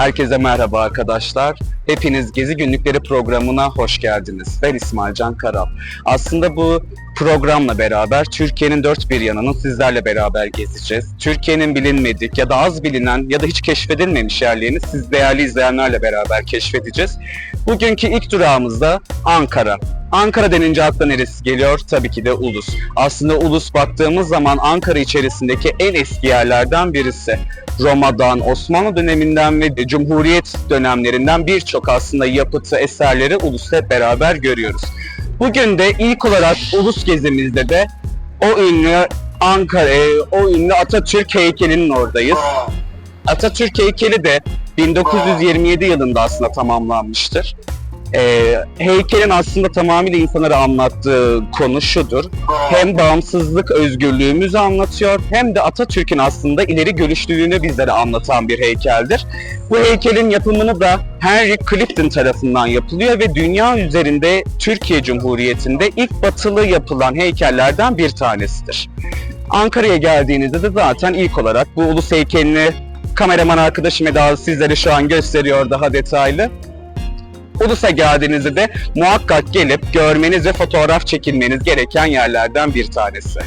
Herkese merhaba arkadaşlar. Hepiniz Gezi Günlükleri programına hoş geldiniz. Ben İsmail Can Karal. Aslında bu programla beraber Türkiye'nin dört bir yanını sizlerle beraber gezeceğiz. Türkiye'nin bilinmedik ya da az bilinen ya da hiç keşfedilmemiş yerlerini siz değerli izleyenlerle beraber keşfedeceğiz. Bugünkü ilk durağımız da Ankara. Ankara denince akla neresi geliyor? Tabii ki de Ulus. Aslında Ulus baktığımız zaman Ankara içerisindeki en eski yerlerden birisi. Roma'dan, Osmanlı döneminden ve Cumhuriyet dönemlerinden birçok aslında yapıtı, eserleri Ulus'ta hep beraber görüyoruz. Bugün de ilk olarak Ulus gezimizde de o ünlü Ankara, o ünlü Atatürk heykelinin oradayız. Atatürk heykeli de 1927 yılında aslında tamamlanmıştır. Ee, heykelin aslında tamamıyla insanlara anlattığı konu şudur. Hem bağımsızlık, özgürlüğümüzü anlatıyor hem de Atatürk'ün aslında ileri görüşlülüğünü bizlere anlatan bir heykeldir. Bu heykelin yapımını da Henry Clifton tarafından yapılıyor ve dünya üzerinde Türkiye Cumhuriyeti'nde ilk batılı yapılan heykellerden bir tanesidir. Ankara'ya geldiğinizde de zaten ilk olarak bu ulus heykelini kameraman arkadaşım Eda sizlere şu an gösteriyor daha detaylı. Ulus'a geldiğinizde de muhakkak gelip görmeniz ve fotoğraf çekilmeniz gereken yerlerden bir tanesi.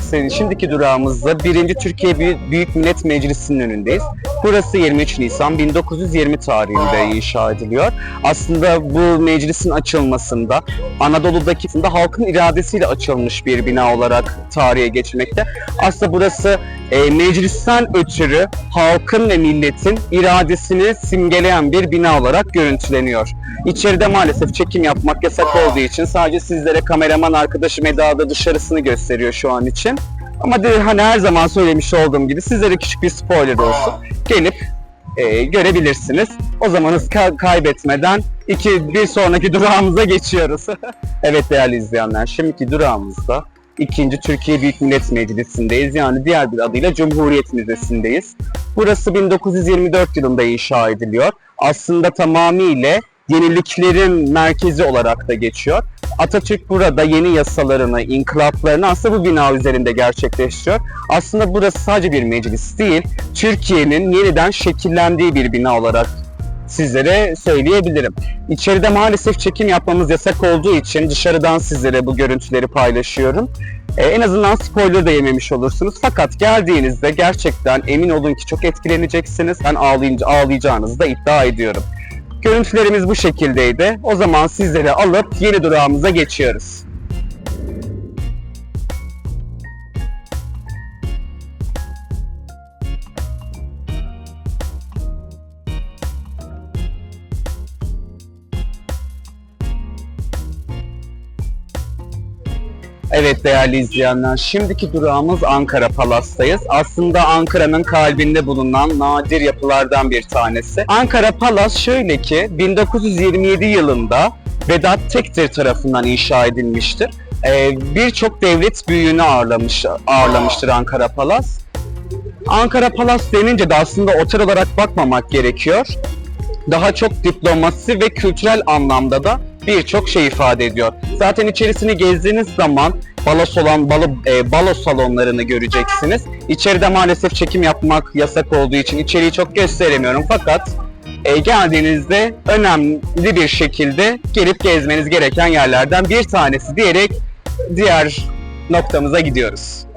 Senin şimdiki durağımızda 1. Türkiye Büyük Millet Meclisi'nin önündeyiz. Burası 23 Nisan 1920 tarihinde inşa ediliyor. Aslında bu meclisin açılmasında Anadolu'daki halkın iradesiyle açılmış bir bina olarak tarihe geçmekte. Aslında burası e, meclisten ötürü halkın ve milletin iradesini simgeleyen bir bina olarak görüntüleniyor. İçeride maalesef çekim yapmak yasak olduğu için sadece sizlere kameraman arkadaşım Eda da dışarısını gösteriyor şu an için. Ama de, hani her zaman söylemiş olduğum gibi sizlere küçük bir spoiler olsun. Gelip e, görebilirsiniz. O zaman hız ka- kaybetmeden iki, bir sonraki durağımıza geçiyoruz. evet değerli izleyenler, şimdiki durağımızda ikinci Türkiye Büyük Millet Meclisi'ndeyiz. Yani diğer bir adıyla Cumhuriyet Müzesi'ndeyiz. Burası 1924 yılında inşa ediliyor. Aslında tamamıyla yeniliklerin merkezi olarak da geçiyor. Atatürk burada yeni yasalarını, inkılaplarını aslında bu bina üzerinde gerçekleştiriyor. Aslında burası sadece bir meclis değil, Türkiye'nin yeniden şekillendiği bir bina olarak sizlere söyleyebilirim. İçeride maalesef çekim yapmamız yasak olduğu için dışarıdan sizlere bu görüntüleri paylaşıyorum. Ee, en azından spoiler da yememiş olursunuz. Fakat geldiğinizde gerçekten emin olun ki çok etkileneceksiniz. Ben ağlayınca ağlayacağınızı da iddia ediyorum. Görüntülerimiz bu şekildeydi. O zaman sizleri alıp yeni durağımıza geçiyoruz. Evet değerli izleyenler, şimdiki durağımız Ankara Palas'tayız. Aslında Ankara'nın kalbinde bulunan nadir yapılardan bir tanesi. Ankara Palas şöyle ki 1927 yılında Vedat Tektir tarafından inşa edilmiştir. Ee, Birçok devlet büyüğünü ağırlamış, ağırlamıştır Ankara Palas. Ankara Palas denince de aslında otel olarak bakmamak gerekiyor. Daha çok diplomasi ve kültürel anlamda da birçok şey ifade ediyor. Zaten içerisini gezdiğiniz zaman balo salon, balo, e, balo salonlarını göreceksiniz. İçeride maalesef çekim yapmak yasak olduğu için içeriği çok gösteremiyorum fakat e, geldiğinizde önemli bir şekilde gelip gezmeniz gereken yerlerden bir tanesi diyerek diğer noktamıza gidiyoruz.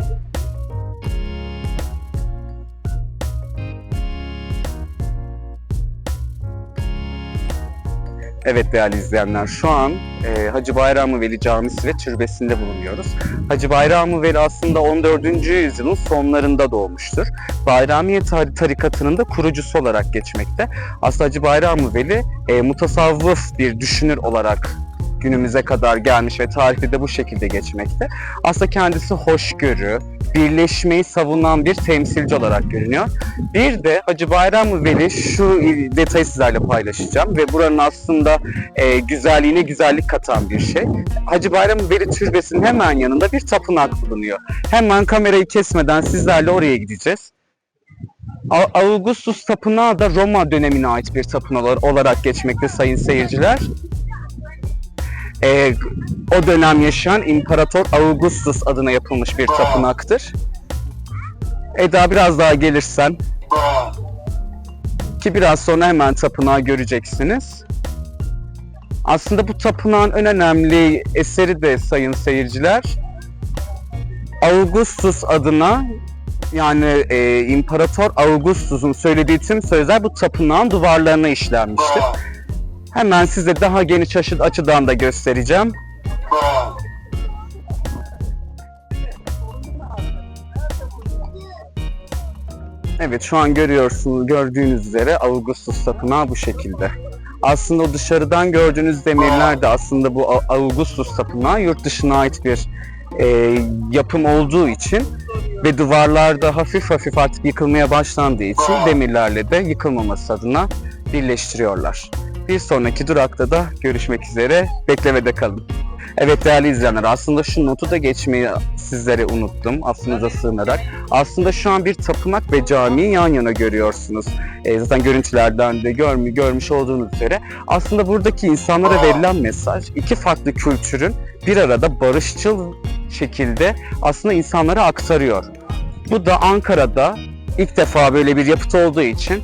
Evet değerli izleyenler şu an e, Hacı Bayramı Veli Camisi ve türbesinde bulunuyoruz. Hacı Bayramı Veli aslında 14. yüzyılın sonlarında doğmuştur. Bayramiye tar- tarikatının da kurucusu olarak geçmekte. Aslında Hacı Bayramı Veli e, mutasavvıf bir düşünür olarak günümüze kadar gelmiş ve tarihte de bu şekilde geçmekte. Aslında kendisi hoşgörü, birleşmeyi savunan bir temsilci olarak görünüyor. Bir de Hacı Bayram Veli şu detayı sizlerle paylaşacağım ve buranın aslında e, güzelliğine güzellik katan bir şey. Hacı Bayram Veli Türbesi'nin hemen yanında bir tapınak bulunuyor. Hemen kamerayı kesmeden sizlerle oraya gideceğiz. Augustus Tapınağı da Roma dönemine ait bir tapınak olarak geçmekte sayın seyirciler. E, o dönem yaşayan İmparator Augustus adına yapılmış bir tapınaktır. Eda biraz daha gelirsen ki biraz sonra hemen tapınağı göreceksiniz. Aslında bu tapınağın en önemli eseri de sayın seyirciler Augustus adına yani e, İmparator Augustus'un söylediği tüm sözler bu tapınağın duvarlarına işlenmiştir. Hemen size daha geniş açı- açıdan da göstereceğim. Evet şu an görüyorsunuz gördüğünüz üzere Augustus tapınağı bu şekilde. Aslında dışarıdan gördüğünüz demirler de aslında bu Augustus tapınağı yurt dışına ait bir e, yapım olduğu için ve duvarlarda hafif hafif artık yıkılmaya başlandığı için demirlerle de yıkılmaması adına birleştiriyorlar. Bir sonraki durakta da görüşmek üzere. Beklemede kalın. Evet değerli izleyenler aslında şu notu da geçmeyi sizlere unuttum affınıza sığınarak. Aslında şu an bir tapınak ve camiyi yan yana görüyorsunuz. E, zaten görüntülerden de görmü, görmüş olduğunuz üzere. Aslında buradaki insanlara verilen mesaj iki farklı kültürün bir arada barışçıl şekilde aslında insanlara aktarıyor. Bu da Ankara'da ilk defa böyle bir yapıt olduğu için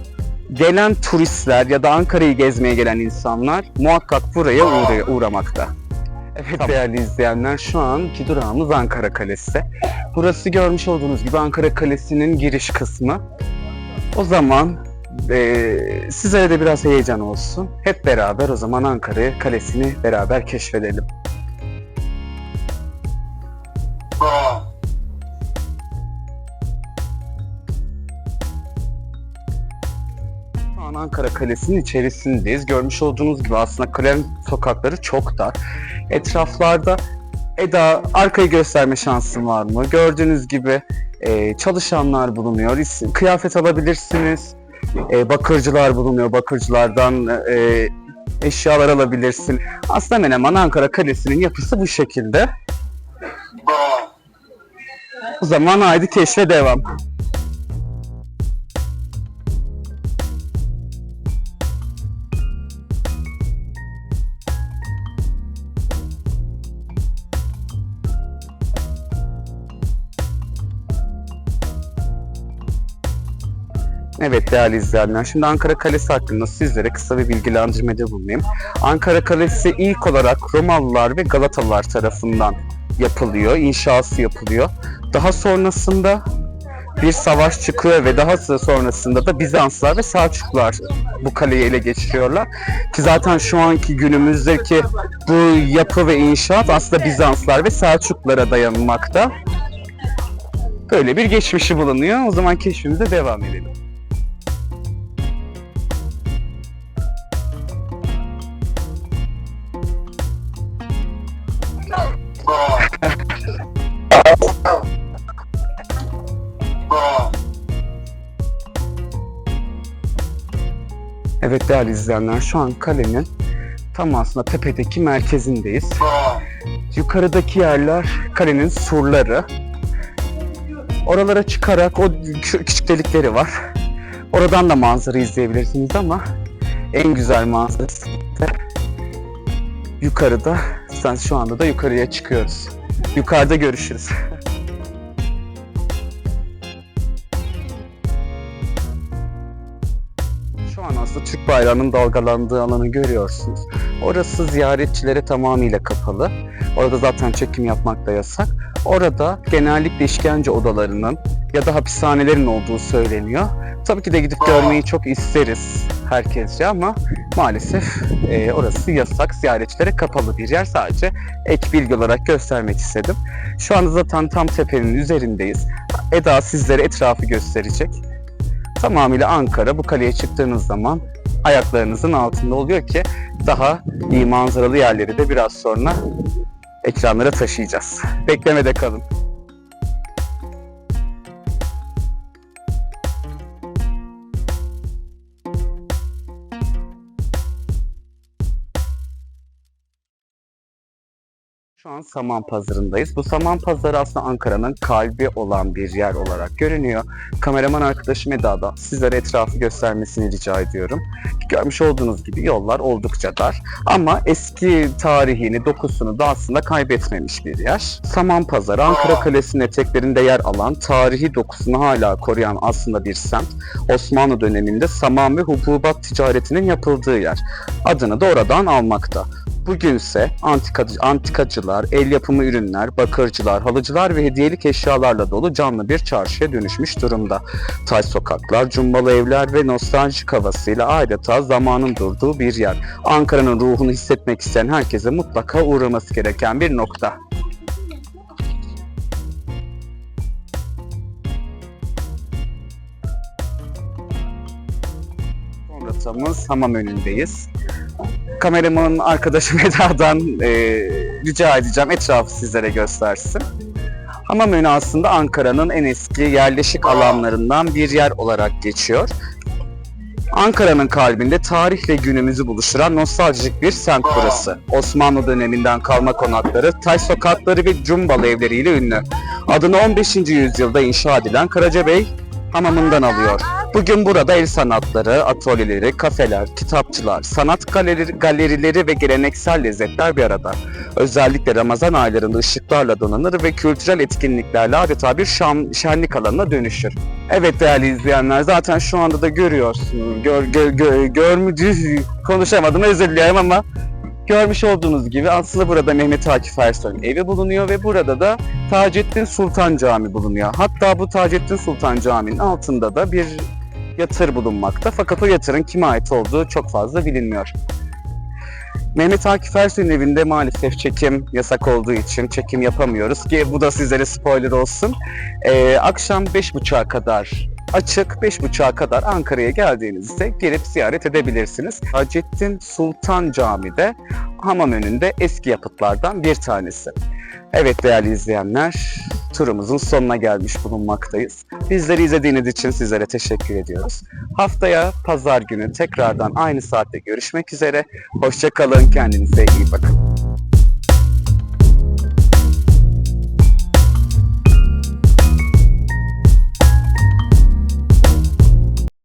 gelen turistler ya da Ankara'yı gezmeye gelen insanlar muhakkak buraya uğra- uğramakta. Evet değerli izleyenler şu anki durağımız Ankara Kalesi. Burası görmüş olduğunuz gibi Ankara Kalesi'nin giriş kısmı. O zaman eee sizlere de biraz heyecan olsun. Hep beraber o zaman Ankara Kalesi'ni beraber keşfedelim. Ankara Kalesi'nin içerisindeyiz. Görmüş olduğunuz gibi aslında kalenin sokakları çok dar. Etraflarda Eda arkayı gösterme şansın var mı? Gördüğünüz gibi e, çalışanlar bulunuyor. Kıyafet alabilirsiniz. E, bakırcılar bulunuyor. Bakırcılardan e, eşyalar alabilirsin. Aslında hemen Ankara Kalesi'nin yapısı bu şekilde. O zaman haydi keşfe devam. Evet değerli izleyenler, şimdi Ankara Kalesi hakkında sizlere kısa bir bilgilendirmede bulunayım. Ankara Kalesi ilk olarak Romalılar ve Galatalılar tarafından yapılıyor, inşası yapılıyor. Daha sonrasında bir savaş çıkıyor ve daha sonrasında da Bizanslar ve Selçuklular bu kaleyi ele geçiriyorlar. Ki zaten şu anki günümüzdeki bu yapı ve inşaat aslında Bizanslar ve Selçuklulara dayanmakta. Böyle bir geçmişi bulunuyor. O zaman keşfimize devam edelim. Evet değerli izleyenler şu an kalenin tam aslında tepedeki merkezindeyiz. Yukarıdaki yerler kalenin surları. Oralara çıkarak o kü- küçük delikleri var. Oradan da manzara izleyebilirsiniz ama en güzel manzarası da yukarıda. Sen şu anda da yukarıya çıkıyoruz. Yukarıda görüşürüz. Şu an aslında Türk bayrağının dalgalandığı alanı görüyorsunuz. Orası ziyaretçilere tamamıyla kapalı. Orada zaten çekim yapmak da yasak. Orada genellikle işkence odalarının ya da hapishanelerin olduğu söyleniyor. Tabii ki de gidip görmeyi çok isteriz herkesce ama maalesef e, orası yasak. Ziyaretçilere kapalı bir yer. Sadece ek bilgi olarak göstermek istedim. Şu anda zaten tam tepenin üzerindeyiz. Eda sizlere etrafı gösterecek tamamıyla Ankara bu kaleye çıktığınız zaman ayaklarınızın altında oluyor ki daha iyi manzaralı yerleri de biraz sonra ekranlara taşıyacağız. Beklemede kalın. Şu an Saman Pazarı'ndayız. Bu Saman Pazarı aslında Ankara'nın kalbi olan bir yer olarak görünüyor. Kameraman arkadaşım Eda'dan sizlere etrafı göstermesini rica ediyorum. Görmüş olduğunuz gibi yollar oldukça dar. Ama eski tarihini, dokusunu da aslında kaybetmemiş bir yer. Saman Pazarı, Ankara Kalesi'nin eteklerinde yer alan, tarihi dokusunu hala koruyan aslında bir semt. Osmanlı döneminde saman ve hububat ticaretinin yapıldığı yer. Adını da oradan almakta. Bugünse antikacı, antikacılar, el yapımı ürünler, bakırcılar, halıcılar ve hediyelik eşyalarla dolu canlı bir çarşıya dönüşmüş durumda. Taş sokaklar, cumbalı evler ve nostaljik havasıyla adeta zamanın durduğu bir yer. Ankara'nın ruhunu hissetmek isteyen herkese mutlaka uğraması gereken bir nokta. Son rotamız hamam önündeyiz. Kameramanın arkadaşım Eda'dan e, rica edeceğim etrafı sizlere göstersin. Hamam önü aslında Ankara'nın en eski yerleşik alanlarından bir yer olarak geçiyor. Ankara'nın kalbinde tarihle günümüzü buluşturan nostaljik bir semt burası. Osmanlı döneminden kalma konakları, taş sokakları ve cumbalı evleriyle ünlü. Adını 15. yüzyılda inşa edilen Karacabey hamamından alıyor. Bugün burada el sanatları, atölyeleri, kafeler, kitapçılar, sanat galeri, galerileri ve geleneksel lezzetler bir arada. Özellikle Ramazan aylarında ışıklarla donanır ve kültürel etkinliklerle adeta bir şam, şenlik alanına dönüşür. Evet değerli izleyenler zaten şu anda da görüyorsunuz. Gör, gör, gör, görmü- konuşamadım özür diliyorum ama görmüş olduğunuz gibi aslında burada Mehmet Akif Ersoy'un evi bulunuyor ve burada da Taceddin Sultan Camii bulunuyor. Hatta bu Taceddin Sultan Camii'nin altında da bir yatır bulunmakta. Fakat o yatırın kime ait olduğu çok fazla bilinmiyor. Mehmet Akif Ersoy'un evinde maalesef çekim yasak olduğu için çekim yapamıyoruz ki bu da sizlere spoiler olsun. Ee, akşam 5.30'a kadar açık 5.30'a kadar Ankara'ya geldiğinizde gelip ziyaret edebilirsiniz. Hacettin Sultan Camii'de hamam önünde eski yapıtlardan bir tanesi. Evet değerli izleyenler, turumuzun sonuna gelmiş bulunmaktayız. Bizleri izlediğiniz için sizlere teşekkür ediyoruz. Haftaya pazar günü tekrardan aynı saatte görüşmek üzere. Hoşçakalın, kendinize iyi bakın.